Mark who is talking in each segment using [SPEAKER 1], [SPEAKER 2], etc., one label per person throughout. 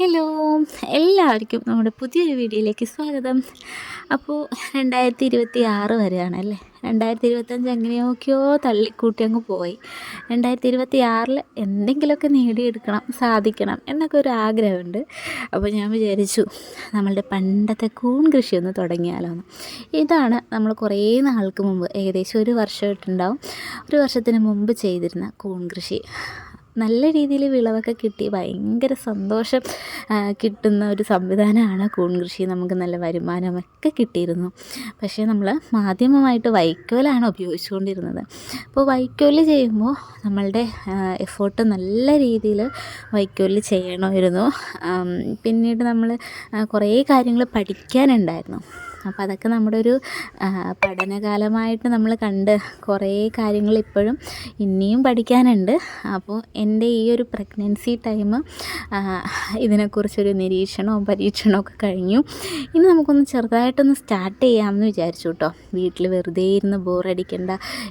[SPEAKER 1] Hello എല്ലാവർക്കും നമ്മുടെ പുതിയൊരു വീഡിയോയിലേക്ക് സ്വാഗതം. അപ്പോൾ രണ്ടായിരത്തി ഇരുപത്തി ആറ് വരെയാണല്ലേ രണ്ടായിരത്തി ഇരുപത്തഞ്ച് എങ്ങനെയൊക്കെയോ തള്ളിക്കൂട്ടി അങ്ങ് പോയി. രണ്ടായിരത്തി ഇരുപത്തി ആറിൽ എന്തെങ്കിലുമൊക്കെ നേടിയെടുക്കണം സാധിക്കണം എന്നൊക്കെ ഒരു ആഗ്രഹമുണ്ട്. അപ്പോൾ ഞാൻ വിചാരിച്ചു നമ്മളുടെ പണ്ടത്തെ കൂൺ കൃഷി ഒന്ന് തുടങ്ങിയാലോ ഇതാണ് നമ്മൾ കുറേ നാൾക്ക് മുമ്പ് ഏകദേശം ഒരു വർഷമായിട്ടുണ്ടാവും. ഒരു വർഷത്തിന് മുമ്പ് ചെയ്തിരുന്ന കൂൺ കൃഷി. നല്ല രീതിയിൽ വിളവൊക്കെ കിട്ടി. ഭയങ്കര സന്തോഷം കിട്ടുന്ന ഒരു സംവിധാനമാണ് കൂൺ കൃഷി. നമുക്ക് നല്ല വരുമാനമൊക്കെ കിട്ടിയിരുന്നു. പക്ഷേ നമ്മൾ മാധ്യമമായിട്ട് വൈക്കോലാണ് ഉപയോഗിച്ചുകൊണ്ടിരുന്നത്. അപ്പോൾ വൈക്കോൽ ചെയ്യുമ്പോൾ നമ്മളുടെ എഫേർട്ട് നല്ല രീതിയിൽ വൈക്കോൽ ചെയ്യണമായിരുന്നു. പിന്നീട് നമ്മൾ കുറേ കാര്യങ്ങൾ പഠിക്കാനുണ്ടായിരുന്നു. അപ്പോൾ അതൊക്കെ നമ്മുടെ ഒരു പഠനകാലമായിട്ട് നമ്മൾ കണ്ട് കുറേ കാര്യങ്ങൾ ഇപ്പോഴും ഇനിയും പഠിക്കാനുണ്ട്. അപ്പോൾ എന്റെ ഈ ഒരു പ്രഗ്നൻസി ടൈം ഇതിനെക്കുറിച്ചൊരു നിരീക്ഷണവും പരീക്ഷണവും ഒക്കെ കഴിഞ്ഞു. ഇനി നമുക്കൊന്ന് ചെറുതായിട്ടൊന്ന് സ്റ്റാർട്ട് ചെയ്യാമെന്ന് വിചാരിച്ചു കേട്ടോ. വീട്ടിൽ വെറുതെ ഇരുന്ന് ബോറടിക്കേണ്ട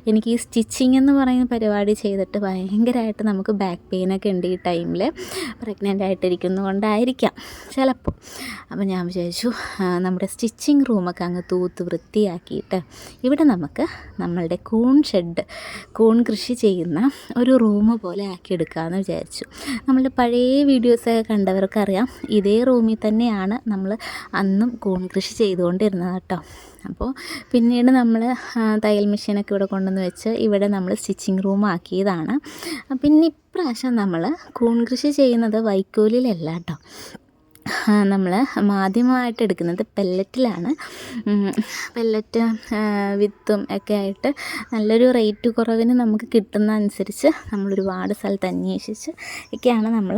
[SPEAKER 1] എനിക്ക് ഈ സ്റ്റിച്ചിങ് എന്ന് പറയുന്ന പരിപാടി ചെയ്തിട്ട് ഭയങ്കരമായിട്ട് നമുക്ക് ബാക്ക് പെയിനൊക്കെ ഉണ്ട് ഈ ടൈമിൽ പ്രഗ്നന്റ് ആയിട്ടിരിക്കുന്നതുകൊണ്ടായിരിക്കാം. ചിലപ്പോൾ. അപ്പോൾ ഞാൻ വിചാരിച്ചു നമ്മുടെ സ്റ്റിച്ചിങ് റൂം റൂമൊക്കെ അങ്ങ് തൂത്ത് വൃത്തിയാക്കിയിട്ട് ഇവിടെ നമുക്ക് നമ്മളുടെ കൂൺ ഷെഡ് കൂൺ കൃഷി ചെയ്യുന്ന ഒരു റൂം പോലെ ആക്കിയെടുക്കാമെന്ന് വിചാരിച്ചു. നമ്മളുടെ പഴയ വീഡിയോസൊക്കെ കണ്ടവർക്കറിയാം ഇതേ റൂമിൽ തന്നെയാണ് നമ്മൾ അന്നും കൂൺ കൃഷി ചെയ്തുകൊണ്ടിരുന്നത് കേട്ടോ. അപ്പോൾ പിന്നീട് നമ്മൾ തയ്യൽ മെഷീനൊക്കെ ഇവിടെ കൊണ്ടുവന്ന് വെച്ച് ഇവിടെ നമ്മൾ സ്റ്റിച്ചിങ് റൂം ആക്കിയതാണ്. പിന്നെ ഇപ്രാവശ്യം നമ്മൾ കൂൺ കൃഷി ചെയ്യുന്നത് വൈക്കോലിലല്ല കേട്ടോ. നമ്മൾ മാധ്യമമായിട്ട് എടുക്കുന്നത് പെല്ലറ്റിലാണ് പെല്ലറ്റ് വിത്തും ഒക്കെ ആയിട്ട് നല്ലൊരു റേറ്റ് കുറവിന് നമുക്ക് കിട്ടുന്ന അനുസരിച്ച് നമ്മൾ ഒരുപാട് സ്ഥലത്ത് അന്വേഷിച്ച് ഒക്കെയാണ് നമ്മൾ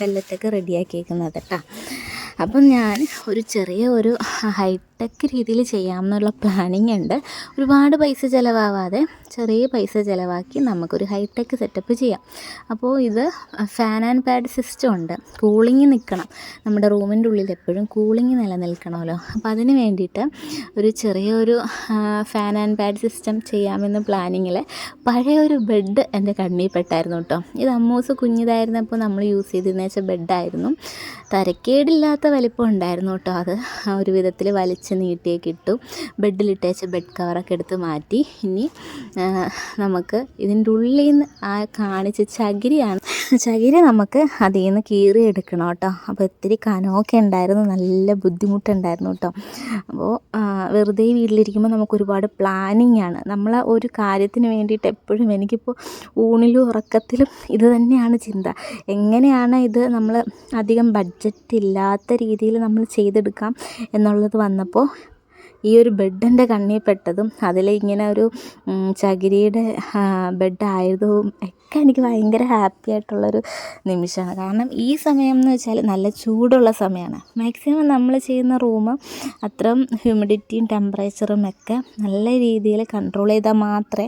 [SPEAKER 1] പെല്ലറ്റൊക്കെ റെഡിയാക്കിയേക്കുന്നത് കേട്ടോ. അപ്പം ഞാൻ ഒരു ചെറിയ ഒരു ഹൈടെക് രീതിയിൽ ചെയ്യാമെന്നുള്ള പ്ലാനിങ് ഉണ്ട്. ഒരുപാട് പൈസ ചിലവാവാതെ ചെറിയ പൈസ ചിലവാക്കി നമുക്കൊരു ഹൈടെക് സെറ്റപ്പ് ചെയ്യാം. അപ്പോൾ ഇത് ഫാൻ ആൻഡ് പാഡ് സിസ്റ്റം ഉണ്ട്. കൂളിംഗ് നിൽക്കണം. നമ്മുടെ റൂമിന്റെ ഉള്ളിൽ എപ്പോഴും കൂളിംഗ് നിലനിൽക്കണമല്ലോ. അപ്പോൾ അതിന് വേണ്ടിയിട്ട് ഒരു ചെറിയൊരു ഫാൻ ആൻഡ് പാഡ് സിസ്റ്റം ചെയ്യാമെന്ന് പ്ലാനിങ്ങിൽ പഴയ ഒരു ബെഡ് എന്റെ കണ്ണിൽ പെട്ടായിരുന്നു കേട്ടോ ഇത് അമ്മൂസ് കുഞ്ഞിതായിരുന്നപ്പോൾ നമ്മൾ യൂസ് ചെയ്തിരുന്ന വെച്ചാൽ ബെഡായിരുന്നു തരക്കേടില്ലാത്ത വലിപ്പം ഉണ്ടായിരുന്നു കേട്ടോ അത്. ഒരു വിധത്തിൽ വലിച്ച് നീട്ടിയൊക്കെ ഇട്ടു. ബെഡിലിട്ടേച്ച് ബെഡ് കവറൊക്കെ എടുത്ത് മാറ്റി. ഇനി നമുക്ക് ഇതിന്റെ ഉള്ളിൽ നിന്ന് ആ കാണിച്ച ചകിരിയാണ്. ചകിരി നമുക്ക് അതിൽ നിന്ന് കീറി എടുക്കണം കേട്ടോ. അപ്പോൾ ഒത്തിരി കനമൊക്കെ ഉണ്ടായിരുന്നു. നല്ല ബുദ്ധിമുട്ടുണ്ടായിരുന്നു കേട്ടോ. അപ്പോൾ വെറുതെ വീട്ടിലിരിക്കുമ്പോൾ നമുക്ക് ഒരുപാട് പ്ലാനിങ് ആണ്. നമ്മൾ ഒരു കാര്യത്തിന് വേണ്ടിയിട്ട് എപ്പോഴും എനിക്കിപ്പോൾ ഊണിലും ഉറക്കത്തിലും ഇത് തന്നെയാണ് ചിന്ത. എങ്ങനെയാണ് ഇത് നമ്മൾ അധികം ബഡ്ജറ്റ് ഇല്ലാത്ത രീതിയിൽ നമ്മൾ ചെയ്തെടുക്കാം എന്നുള്ളത് വന്നപ്പോൾ അപ്പോൾ ഈ ഒരു ബെഡിന്റെ കണ്ണിൽ പെട്ടതും അതിൽ ഇങ്ങനെ ഒരു ചകിരിയുടെ ബെഡായതും ഒക്കെ എനിക്ക് ഭയങ്കര ഹാപ്പി ആയിട്ടുള്ളൊരു നിമിഷമാണ്. കാരണം ഈ സമയം എന്ന് വെച്ചാൽ നല്ല ചൂടുള്ള സമയമാണ്. മാക്സിമം നമ്മൾ ചെയ്യുന്ന റൂം അത്രയും ഹ്യൂമിഡിറ്റിയും ടെമ്പറേച്ചറും ഒക്കെ നല്ല രീതിയിൽ കൺട്രോൾ ചെയ്താൽ മാത്രമേ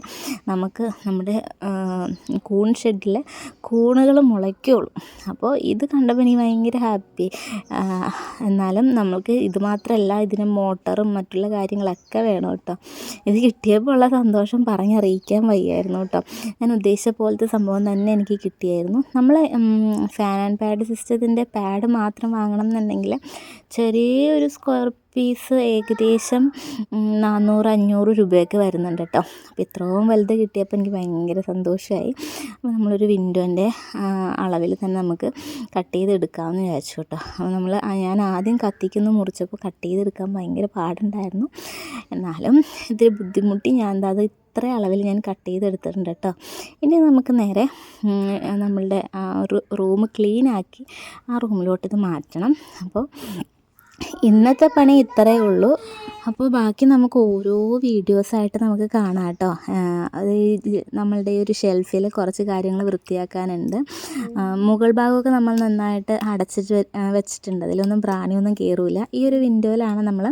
[SPEAKER 1] നമുക്ക് നമ്മുടെ കൂൺ ഷെഡിൽ കൂണുകൾ മുളയ്ക്കുള്ളൂ. അപ്പോൾ ഇത് കണ്ടപ്പോൾ എനിക്ക് ഭയങ്കര ഹാപ്പി. എന്നാലും നമുക്ക് ഇത് മാത്രമല്ല ഇതിന് മോട്ടറും മറ്റുള്ള കാര്യങ്ങളൊക്കെ വേണം കേട്ടോ. ഇത് കിട്ടിയപ്പോൾ ഉള്ള സന്തോഷം പറഞ്ഞറിയിക്കാൻ വയ്യായിരുന്നു കേട്ടോ. ഞാൻ ഉദ്ദേശിച്ച പോലത്തെ സംഭവം തന്നെ എനിക്ക് കിട്ടിയായിരുന്നു. നമ്മൾ ഫാൻ ആൻഡ് പാഡ് സിസ്റ്റത്തിന്റെ പാഡ് മാത്രം വാങ്ങണം എന്നുണ്ടെങ്കിൽ ചെറിയൊരു സ്ക്വയർ പീസ് ഏകദേശം നാനൂറ് അഞ്ഞൂറ് രൂപയൊക്കെ വരുന്നുണ്ട് കേട്ടോ. അപ്പോൾ ഇത്രയും വലുത് കിട്ടിയപ്പോൾ എനിക്ക് ഭയങ്കര സന്തോഷമായി അപ്പോൾ നമ്മളൊരു വിൻഡോന്റെ അളവിൽ തന്നെ നമുക്ക് കട്ട് ചെയ്തെടുക്കാമെന്ന് വിചാരിച്ചു കേട്ടോ. അപ്പോൾ നമ്മൾ ഞാൻ ആദ്യം കത്തിക്കുന്ന മുറിച്ചപ്പോൾ കട്ട് ചെയ്തെടുക്കാൻ ഭയങ്കര പാടുണ്ടായിരുന്നു. എന്നാലും ഇത്തിരി ബുദ്ധിമുട്ടി ഞാൻ എന്താ അത് ഇത്ര അളവിൽ ഞാൻ കട്ട് ചെയ്തെടുത്തിട്ടുണ്ട് കേട്ടോ. ഇനി നമുക്ക് നേരെ നമ്മളുടെ റൂം ക്ലീൻ ആക്കി ആ റൂമിലോട്ട് ഇത് മാറ്റണം. അപ്പോൾ ഇന്നത്തെ പണി ഇത്രയേ ഉള്ളൂ. അപ്പോൾ ബാക്കി നമുക്ക് ഓരോ വീഡിയോസായിട്ട് നമുക്ക് കാണാം കേട്ടോ. അത് നമ്മളുടെ ഒരു ഷെൽഫിൽ കുറച്ച് കാര്യങ്ങൾ വൃത്തിയാക്കാനുണ്ട്. മുകൾ ഭാഗമൊക്കെ നമ്മൾ നന്നായിട്ട് അടച്ചിട്ട് വെച്ചിട്ടുണ്ട്. അതിലൊന്നും പ്രാണിയൊന്നും കയറില്ല ഈ ഒരു വിൻഡോയിലാണ് നമ്മൾ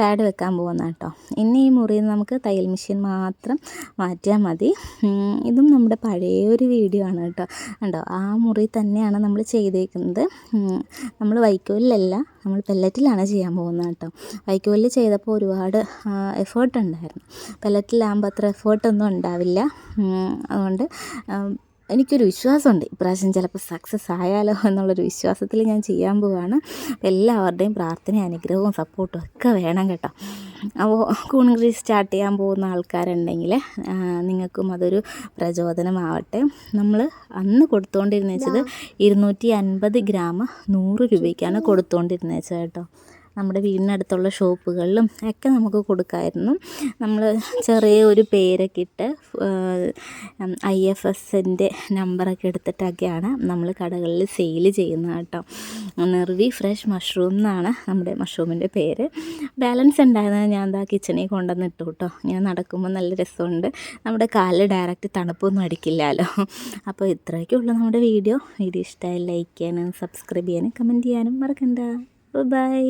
[SPEAKER 1] പാഡ് വെക്കാൻ പോകുന്നത് കേട്ടോ. ഇനി ഈ മുറിയിൽ നമുക്ക് തയ്യൽ മെഷീൻ മാത്രം മാറ്റിയാൽ മതി. ഇതും നമ്മുടെ പഴയ ഒരു വീഡിയോ ആണ് കേട്ടോ. കണ്ടോ? ആ മുറി തന്നെയാണ് നമ്മൾ ചെയ്തേക്കുന്നത്. നമ്മൾ വൈക്കോലിലല്ല നമ്മൾ പെല്ലറ്റിലാണ് ചെയ്യാൻ പോകുന്നത് കേട്ടോ. വൈക്കോലിൽ ചെയ്തപ്പോൾ ഒരുപാട് എഫേർട്ട് ഉണ്ടായിരുന്നു. പെല്ലറ്റിലാകുമ്പോൾ അത്ര എഫേർട്ടൊന്നും ഉണ്ടാവില്ല. അതുകൊണ്ട് എനിക്കൊരു വിശ്വാസമുണ്ട്. ഇപ്രാവശ്യം ചിലപ്പോൾ സക്സസ് ആയാലോ എന്നുള്ളൊരു വിശ്വാസത്തിൽ ഞാൻ ചെയ്യാൻ പോവുകയാണ് എല്ലാവരുടെയും പ്രാർത്ഥനയും അനുഗ്രഹവും സപ്പോർട്ടും ഒക്കെ വേണം കേട്ടോ. അപ്പോൾ കൂൺകൃഷി സ്റ്റാർട്ട് ചെയ്യാൻ പോകുന്ന ആൾക്കാരുണ്ടെങ്കിൽ നിങ്ങൾക്കും അതൊരു പ്രചോദനമാവട്ടെ. നമ്മൾ അന്ന് കൊടുത്തുകൊണ്ടിരുന്ന വെച്ചത് ഇരുന്നൂറ്റി അൻപത് ഗ്രാം നൂറ് രൂപയ്ക്കാണ് കൊടുത്തുകൊണ്ടിരുന്നത് കേട്ടോ. നമ്മുടെ വീടിനടുത്തുള്ള ഷോപ്പുകളിലും ഒക്കെ നമുക്ക് കൊടുക്കായിരുന്നു. നമ്മൾ ചെറിയ ഒരു പേരൊക്കെ ഇട്ട് ഐ എഫ് എസിന്റെ നമ്പറൊക്കെ എടുത്തിട്ടൊക്കെയാണ് നമ്മൾ കടകളിൽ സെയിൽ ചെയ്യുന്നത് കേട്ടോ. നിർവി ഫ്രഷ് മഷ്റൂം എന്നാണ് നമ്മുടെ മഷ്റൂമിന്റെ പേര്. ബാലൻസ് ഉണ്ടായിരുന്നത് ഞാൻ എന്താ കിച്ചണിൽ കൊണ്ടുവന്ന് ഇട്ടു കേട്ടോ. ഇങ്ങനെ നടക്കുമ്പോൾ നല്ല രസമുണ്ട്. നമ്മുടെ കാലിൽ ഡയറക്റ്റ് തണുപ്പൊന്നും അടിക്കില്ലല്ലോ അപ്പോൾ ഇത്രയൊക്കെ ഉള്ളൂ നമ്മുടെ വീഡിയോ. വീഡിയോ ഇഷ്ടമായി ലൈക്ക് ചെയ്യാനും സബ്സ്ക്രൈബ് ചെയ്യാനും കമന്റ് ചെയ്യാനും മറക്കണ്ട. ബൈ.